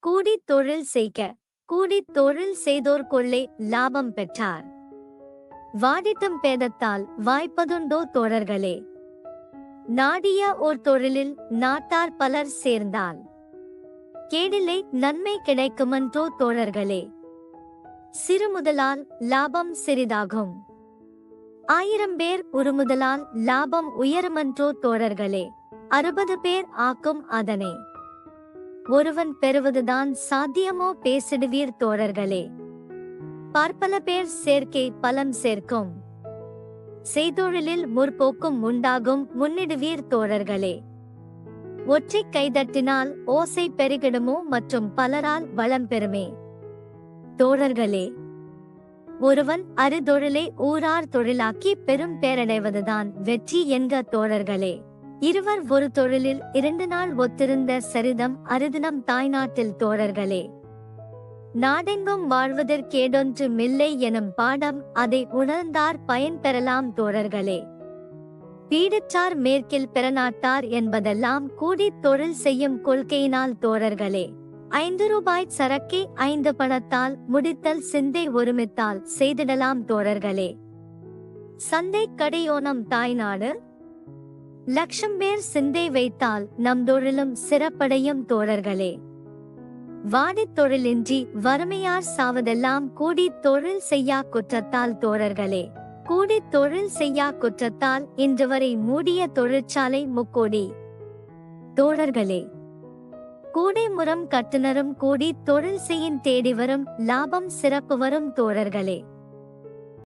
கூடி தொழில் செய்க. கூடி தொழில் செய்தோர் கொள்ளை லாபம் பெற்றார். வாடிட்டும் பேதத்தால் வாய்ப்பதுண்டோ தோழர்களே? நாடிய ஓர் தொழிலில் நாட்டார் பலர் சேர்ந்தால். கேடிலை நன்மை கிடைக்குமென்றோ தோழர்களே? சிறு முதலால் லாபம் சிறிதாகும். ஆயிரம் பேர் ஒரு முதலால் லாபம் உயருமென்றோ தோழர்களே? அறுபது பேர் ஆக்கும் அதனை. ஒருவன் பெறுவதுதான் சாத்தியமோ பேசிடுவீர் தோழர்களே. பார்ப்பல பேர் சேர்க்கை பலம் சேர்க்கும். செய்தொழிலில் முற்போக்கும் உண்டாகும் முன்னிடுவீர் தோழர்களே. ஒற்றை கைதட்டினால் ஓசை பெருகிடுமோ மற்றும் பலரால் வளம் பெறுமே. தோழர்களே ஒருவன் அறுதொழிலை ஊரார் தொழிலாக்கி பெரும் பேரடைவதுதான் வெற்றி என்க தோழர்களே. இருவர் ஒரு தொழிலில் இரண்டு நாள் ஒத்திருந்த சரிதம் அரிதினம் தாய்நாட்டில் தோழர்களே. நாடெங்கும் வாழ்வதற்கேடொன்று மில்லை எனும் பாடம் அதை உணர்ந்தார் பயன் பெறலாம் தோழர்களே. பீடற்றார் மேற்கில் பெறநாட்டார் என்பதெல்லாம் கூடி தொழில் செய்யும் கொள்கையினால் தோழர்களே. ஐந்து ரூபாய் சரக்கே ஐந்து பணத்தால் முடித்தல் சிந்தை ஒருமித்தால் செய்திடலாம் தோழர்களே. சந்தை கடையோனம் தாய்நாடு லட்சம் பேர் சிந்தை வைத்தால் நம் தொழிலும் சிறப்படையும் தோழர்களே. வாடித் தொழிலின்றி வறுமையார் சாவதெல்லாம் கூடி தொழில் செய்யா குற்றத்தால் தோழர்களே. கூடி தொழில் செய்யா குற்றத்தால் இன்று வரை மூடிய தொழிற்சாலை முக்கோடி. தோழர்களே கூடை முறம் கட்டுனரும் கூடி தொழில் செய்யின் தேடி வரும் லாபம் சிறப்பு வரும் தோழர்களே.